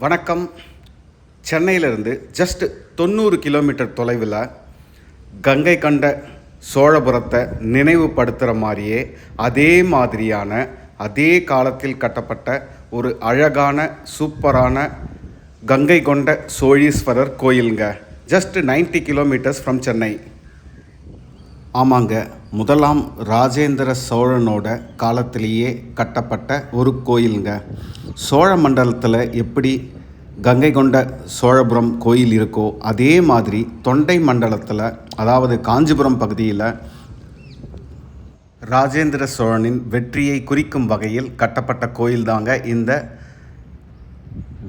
வணக்கம். சென்னையிலிருந்து ஜஸ்ட் தொண்ணூறு கிலோமீட்டர் தொலைவில் கங்கை கண்ட சோழபுரத்தை நினைவுபடுத்துகிற மாதிரியே அதே மாதிரியான அதே காலத்தில் கட்டப்பட்ட ஒரு அழகான சூப்பரான கங்கை கொண்ட சோழீஸ்வரர் கோயிலுங்க. Just 90 kilometres from Chennai. ஆமாங்க. முதலாம் ராஜேந்திர சோழனோட காலத்திலேயே கட்டப்பட்ட ஒரு கோயிலுங்க. சோழ மண்டலத்தில் எப்படி கங்கை கொண்ட சோழபுரம் கோயில் இருக்கோ அதே மாதிரி தொண்டை மண்டலத்தில் அதாவது காஞ்சிபுரம் பகுதியில் ராஜேந்திர சோழனின் வெற்றியை குறிக்கும் வகையில் கட்டப்பட்ட கோயில் தாங்க இந்த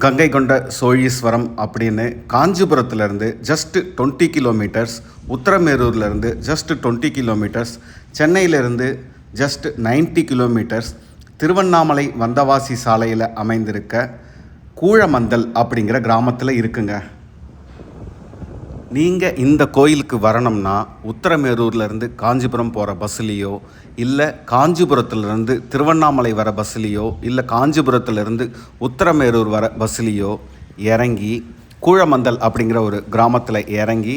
கங்கை கொண்ட சோழீஸ்வரம் அப்படின்னு காஞ்சிபுரத்துலேருந்து ஜஸ்ட் டுவெண்ட்டி கிலோமீட்டர்ஸ் உத்தரமேரூர்லேருந்து ஜஸ்ட் டுவெண்ட்டி கிலோமீட்டர்ஸ் சென்னையிலேருந்து ஜஸ்ட் 90 கிலோமீட்டர்ஸ் திருவண்ணாமலை வந்தவாசி சாலையில் அமைந்திருக்க கூழமந்தல் அப்படிங்கிற கிராமத்தில் இருக்குங்க. நீங்கள் இந்த கோயிலுக்கு வரணும்னா உத்தரமேரூர்லேருந்து காஞ்சிபுரம் போகிற பஸ்லேயோ இல்லை காஞ்சிபுரத்துலேருந்து திருவண்ணாமலை வர பஸ்லேயோ இல்லை காஞ்சிபுரத்துலேருந்து உத்தரமேரூர் வர பஸ்லேயோ இறங்கி கூழமந்தல் அப்படிங்கிற ஒரு கிராமத்தில் இறங்கி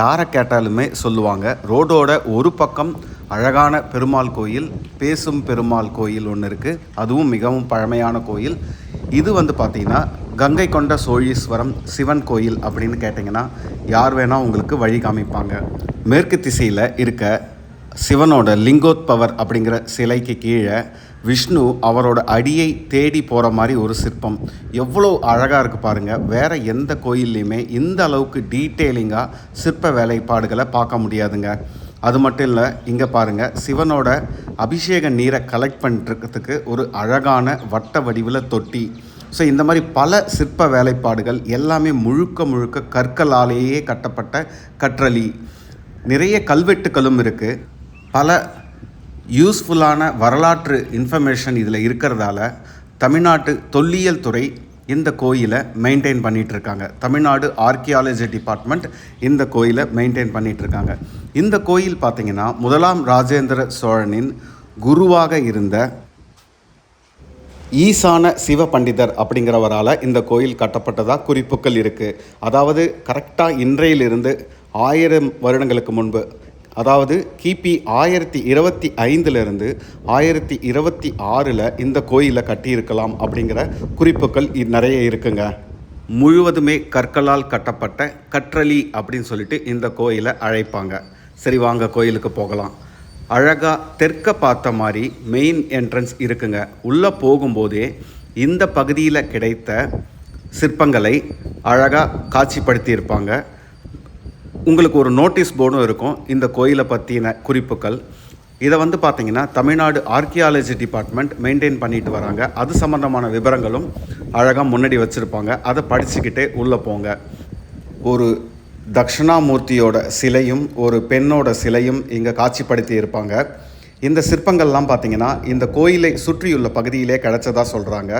யாரை கேட்டாலுமே சொல்லுவாங்க. ரோடோட ஒரு பக்கம் அழகான பெருமாள் கோயில் பேசும் பெருமாள் கோயில் ஒன்று இருக்குது அதுவும் மிகவும் பழமையான கோயில். இது வந்து பார்த்திங்கன்னா கங்கை கொண்ட சோழீஸ்வரம் சிவன் கோயில் அப்படின்னு கேட்டிங்கன்னா யார் வேணால் உங்களுக்கு வழி காமிப்பாங்க. மேற்கு திசையில் இருக்க சிவனோட லிங்கோத்பவர் அப்படிங்கிற சிலைக்கு கீழே விஷ்ணு அவரோட அடியை தேடி போகிற மாதிரி ஒரு சிற்பம். எவ்வளோ அழகாக இருக்குது பாருங்கள் வேறு எந்த கோயில்லையுமே இந்த அளவுக்கு டீட்டெயிலிங்காக சிற்ப வேலைப்பாடுகளை பார்க்க முடியாதுங்க. அது மட்டும் இல்லை இங்கே பாருங்கள் சிவனோட அபிஷேக நீரை கலெக்ட் பண்ணுறதுக்கு ஒரு அழகான வட்ட வடிவில் தொட்டி. ஸோ இந்த மாதிரி பல சிற்ப வேலைப்பாடுகள் எல்லாமே முழுக்க முழுக்க கற்களாலேயே கட்டப்பட்ட கற்றளி. நிறைய கல்வெட்டுகளும் இருக்குது பல யூஸ்ஃபுல்லான வரலாற்று இன்ஃபர்மேஷன் இதில் இருக்கிறதால தமிழ்நாட்டு தொல்லியல் துறை இந்த கோயிலை மெயின்டைன் பண்ணிகிட்ருக்காங்க இருக்காங்க தமிழ்நாடு ஆர்கியாலஜி டிபார்ட்மெண்ட் இந்த கோயிலை மெயின்டைன் பண்ணிகிட்ருக்காங்க இந்த கோயில் பார்த்தீங்கன்னா முதலாம் ராஜேந்திர சோழனின் குருவாக இருந்த ஈசான சிவ பண்டிதர் அப்படிங்கிறவரால் இந்த கோயில் கட்டப்பட்டதாக குறிப்புகள் இருக்குது அதாவது கரெக்டாக இன்றையிலிருந்து ஆயிரம் வருடங்களுக்கு முன்பு அதாவது கிபி ஆயிரத்தி இருபத்தி ஐந்துலேருந்து ஆயிரத்தி இருபத்தி ஆறில் இந்த கோயிலை கட்டியிருக்கலாம் அப்படிங்கிற குறிப்புகள் இ- நிறைய இருக்குங்க. முழுவதுமே கற்களால் கட்டப்பட்ட கற்றலி அப்படின்னு சொல்லிட்டு இந்த கோயிலை அழைப்பாங்க. சரி வாங்க கோயிலுக்கு போகலாம். அழகாக தெற்க பார்த்த மாதிரி மெயின் என்ட்ரன்ஸ் இருக்குங்க. உள்ளே போகும்போதே இந்த பகுதியில் கிடைத்த சிற்பங்களை அழகாக காட்சிப்படுத்தியிருப்பாங்க. உங்களுக்கு ஒரு நோட்டீஸ் போர்டும் இருக்கும். இந்த கோயிலை பற்றின குறிப்புகள். இதை வந்து பார்த்திங்கன்னா தமிழ்நாடு ஆர்கியாலஜி டிபார்ட்மெண்ட் மெயின்டைன் பண்ணிட்டு வராங்க. அது சம்மந்தமான விவரங்களும் அழகாக முன்னாடி வச்சுருப்பாங்க. அதை படிச்சுக்கிட்டே உள்ளே போங்க. ஒரு தக்ஷணாமூர்த்தியோட சிலையும் ஒரு பெண்ணோட சிலையும் இங்கே காட்சிப்படுத்தி இருப்பாங்க. இந்த சிற்பங்கள்லாம் பார்த்தீங்கன்னா இந்த கோயிலை சுற்றியுள்ள பகுதியிலே கிடச்சதாக சொல்கிறாங்க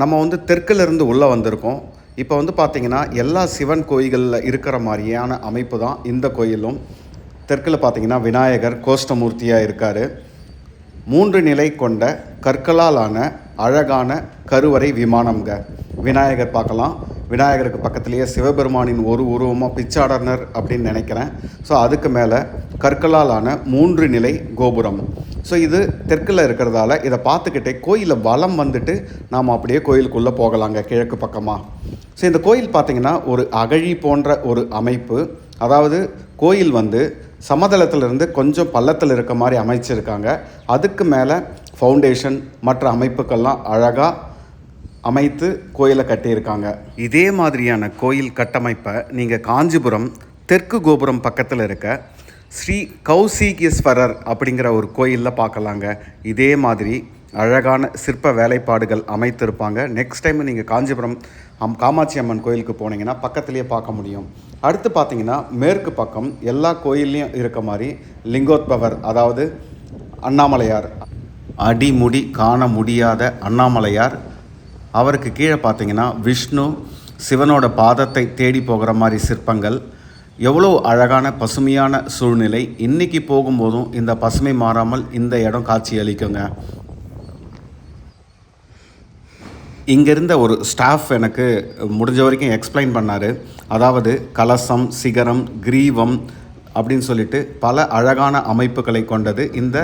நம்ம வந்து தெற்குலேருந்து உள்ளே வந்திருக்கோம். இப்போ வந்து பார்த்திங்கன்னா எல்லா சிவன் கோயில்களில் இருக்கிற மாதிரியான அமைப்பு தான் இந்த கோயிலும். தெற்கில் பார்த்தீங்கன்னா விநாயகர் கோஷ்டமூர்த்தியாக இருக்கார். மூன்று நிலை கொண்ட கற்களால் ஆன அழகான கருவறை விமானம்ங்க. விநாயகர் பார்க்கலாம். விநாயகருக்கு பக்கத்துலேயே சிவபெருமானின் ஒரு உருவமாக பிச்சாடனர் அப்படின்னு நினைக்கிறேன். ஸோ அதுக்கு மேலே கற்களால் ஆன மூன்று நிலை கோபுரம். ஸோ இது தெற்கில் இருக்கிறதால இதை பார்த்துக்கிட்டே கோயிலில் வலம் வந்துட்டு நாம் அப்படியே கோயிலுக்குள்ளே போகலாங்க கிழக்கு பக்கமாக ஸோ இந்த கோயில் பார்த்தீங்கன்னா ஒரு அகழி போன்ற ஒரு அமைப்பு. அதாவது கோயில் வந்து சமதளத்திலிருந்து கொஞ்சம் பள்ளத்தில் இருக்க மாதிரி அமைச்சிருக்காங்க. அதுக்கு மேலே ஃபவுண்டேஷன் மற்ற அமைப்புக்கள்லாம் அழகாக அமைத்து கோயிலை கட்டியிருக்காங்க. இதே மாதிரியான கோயில் கட்டமைப்பை நீங்கள் காஞ்சிபுரம் தெற்கு கோபுரம் பக்கத்தில் இருக்க ஸ்ரீ கௌசிகேஸ்வரர் அப்படிங்கிற ஒரு கோயிலில் பார்க்கலாங்க. இதே மாதிரி அழகான சிற்ப வேலைப்பாடுகள் அமைத்திருப்பாங்க. நெக்ஸ்ட் டைம் நீங்கள் காஞ்சிபுரம் அம் காமாட்சி அம்மன் கோயிலுக்கு போனீங்கன்னா பக்கத்துலேயே பார்க்க முடியும். அடுத்து பார்த்தீங்கன்னா மேற்கு பக்கம் எல்லா கோயில்லையும் இருக்க மாதிரி லிங்கோத்பவர் அதாவது அண்ணாமலையார். அடிமுடி காண முடியாத அண்ணாமலையார். அவருக்கு கீழே பார்த்தீங்கன்னா விஷ்ணு சிவனோட பாதத்தை தேடி போகிற மாதிரி சிற்பங்கள். எவ்வளோ அழகான பசுமையான சூழ்நிலை. இன்றைக்கி போகும்போதும் இந்த பசுமை மாறாமல் இந்த இடம் காட்சி அளிக்குங்க. இங்கே இருந்த ஒரு ஸ்டாஃப் எனக்கு முடிஞ்ச வரைக்கும் எக்ஸ்பிளைன் பண்ணார். அதாவது கலசம் சிகரம் கிரீவம் அப்படின்னு சொல்லிட்டு பல அழகான அமைப்புகளை கொண்டது இந்த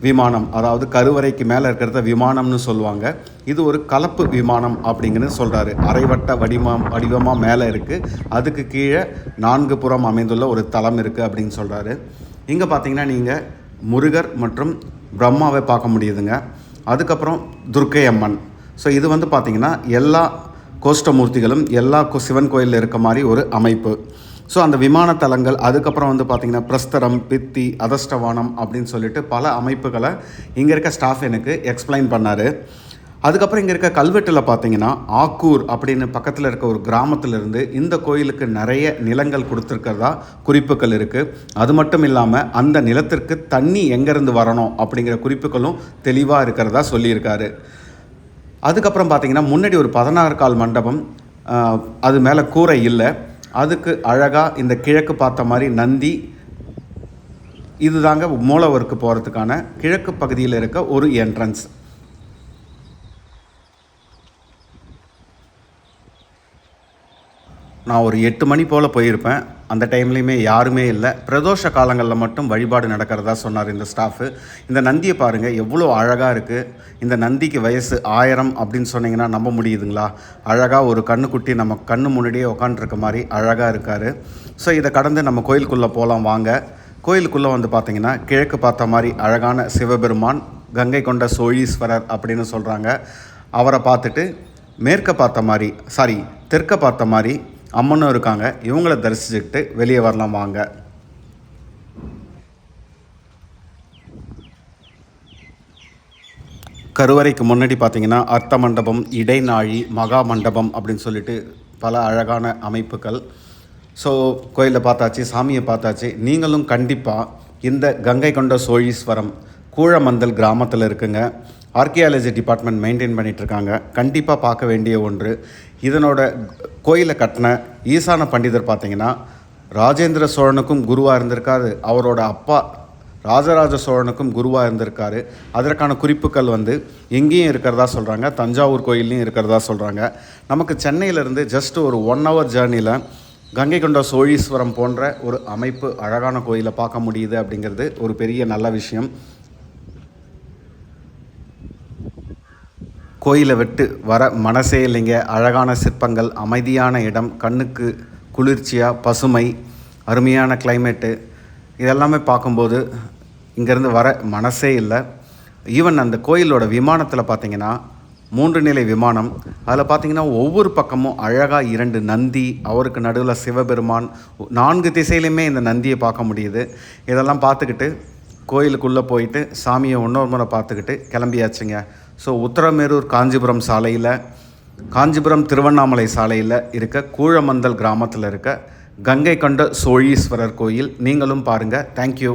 விமானம் அதாவது கருவறைக்கு மேலே இருக்கிறத விமானம்னு சொல்லுவாங்க. இது ஒரு கலப்பு விமானம் அப்படிங்கன்னு சொல்கிறாரு அரைவட்ட வடிவம் வடிவமாக மேலே இருக்குது அதுக்கு கீழே நான்கு புறம் அமைந்துள்ள ஒரு தளம் இருக்குது அப்படின்னு சொல்கிறாரு இங்கே பார்த்தீங்கன்னா நீங்கள் முருகர் மற்றும் பிரம்மாவை பார்க்க முடியுதுங்க. அதுக்கப்புறம் துர்க்கை அம்மன் ஸோ இது வந்து பார்த்திங்கன்னா எல்லா கோஷ்டமூர்த்திகளும் எல்லா கோ- சிவன் கோயிலில் இருக்க மாதிரி ஒரு அமைப்பு. ஸோ அந்த விமான தலங்கள் அதுக்கப்புறம் வந்து பார்த்திங்கன்னா பிரஸ்தரம் பித்தி அதஷ்டவானம் அப்படின்னு சொல்லிட்டு பல அமைப்புகளை இங்கே இருக்க ஸ்டாஃப் எனக்கு எக்ஸ்பிளைன் பண்ணார். அதுக்கப்புறம் இங்கே இருக்க கல்வெட்டில் பார்த்தீங்கன்னா ஆக்கூர் அப்படின்னு பக்கத்தில் இருக்க ஒரு கிராமத்திலிருந்து இந்த கோயிலுக்கு நிறைய நிலங்கள் கொடுத்துருக்கிறதா குறிப்புகள் இருக்குது அது மட்டும் இல்லாமல் அந்த நிலத்திற்கு தண்ணி எங்கேருந்து வரணும் அப்படிங்கிற குறிப்புகளும் தெளிவாக இருக்கிறதா சொல்லியிருக்காரு. அதுக்கப்புறம் பார்த்தீங்கன்னா முன்னாடி ஒரு பதினாறு கால் மண்டபம் அது மேலே கூரை இல்லை. அதுக்கு அழகாக இந்த கிழக்கு பார்த்த மாதிரி நந்தி இதுதாங்க மூலவருக்கு போகிறதுக்கான கிழக்கு பகுதியில் இருக்க ஒரு என்ட்ரன்ஸ் நான் ஒரு எட்டு மணி போல் போயிருப்பேன். அந்த டைம்லேயுமே யாருமே இல்லை. பிரதோஷ காலங்களில் மட்டும் வழிபாடு நடக்கிறதா சொன்னார் இந்த ஸ்டாஃபு. இந்த நந்தியை பாருங்கள் எவ்வளோ அழகாக இருக்குது இந்த நந்திக்கு வயசு ஆயிரம் அப்படின்னு சொன்னீங்கன்னா நம்ப முடியுதுங்களா? அழகாக ஒரு கண்ணுக்குட்டி நம்ம கண்ணு முன்னாடியே உக்காண்டிருக்க மாதிரி அழகாக இருக்கார். ஸோ இதை கடந்து நம்ம கோயிலுக்குள்ளே போகலாம் வாங்க. கோயிலுக்குள்ளே வந்து பார்த்தீங்கன்னா கிழக்கு பார்த்த மாதிரி அழகான சிவபெருமான் கங்கை கொண்ட சோழீஸ்வரர் அப்படின்னு சொல்கிறாங்க அவரை பார்த்துட்டு மேற்க பார்த்த மாதிரி சாரி தெற்க பார்த்த மாதிரி அம்மனும் இருக்காங்க. இவங்கள தரிசிச்சுக்கிட்டு வெளியே வரலாம் வாங்க. கருவறைக்கு முன்னாடி பார்த்தீங்கன்னா அர்த்த மண்டபம் இடைநாழி மகா மண்டபம் அப்படின்னு சொல்லிட்டு பல அழகான அமைப்புகள். ஸோ கோயிலை பார்த்தாச்சு சாமியை பார்த்தாச்சு. நீங்களும் கண்டிப்பாக இந்த கங்கை கொண்ட சோழீஸ்வரம் கூழமந்தல் கிராமத்தில் இருக்குங்க. ஆர்கியாலஜி டிபார்ட்மெண்ட் மெயின்டைன் பண்ணிட்டு இருக்காங்க கண்டிப்பாக பார்க்க வேண்டிய ஒன்று. இதனோட கோயிலை கட்டின ஈசான பண்டிதர் பார்த்தீங்கன்னா ராஜேந்திர சோழனுக்கும் குருவாக இருந்திருக்காரு. அவரோட அப்பா ராஜராஜ சோழனுக்கும் குருவாக இருந்திருக்காரு. அதற்கான குறிப்புகள் வந்து எங்கேயும் இருக்கிறதா சொல்கிறாங்க தஞ்சாவூர் கோயில்லையும் இருக்கிறதா சொல்கிறாங்க நமக்கு சென்னையிலேருந்து ஜஸ்ட் ஒரு ஒன் ஹவர் ஜேர்னியில் கங்கை கொண்ட சோழீஸ்வரம் போன்ற ஒரு அமைப்பு அழகான கோயிலை பார்க்க முடியுது அப்படிங்கிறது ஒரு பெரிய நல்ல விஷயம். கோயிலை விட்டு வர மனசே இல்லைங்க. அழகான சிற்பங்கள் அமைதியான இடம் கண்ணுக்கு குளிர்ச்சியாக பசுமை அருமையான கிளைமேட்டு இதெல்லாமே பார்க்கும்போது இங்கேருந்து வர மனசே இல்லை. ஈவன் அந்த கோயிலோட விமானத்தில் பார்த்தீங்கன்னா மூன்று நிலை விமானம். அதில் பார்த்தீங்கன்னா ஒவ்வொரு பக்கமும் அழகாக இரண்டு நந்தி அவருக்கு நடுவில் சிவபெருமான் நான்கு திசையிலையுமே இந்த நந்தியை பார்க்க முடியுது. இதெல்லாம் பார்த்துக்கிட்டு கோயிலுக்குள்ளே போயிட்டு சாமியை இன்னொரு முறை பார்த்துக்கிட்டு கிளம்பியாச்சுங்க. ஸோ உத்தரமேரூர் காஞ்சிபுரம் சாலையில் காஞ்சிபுரம் திருவண்ணாமலை சாலையில் இருக்க கூழமந்தல் கிராமத்தில் இருக்க கங்கை கொண்ட சோழீஸ்வரர் கோயில் நீங்களும் பாருங்கள் தேங்க்யூ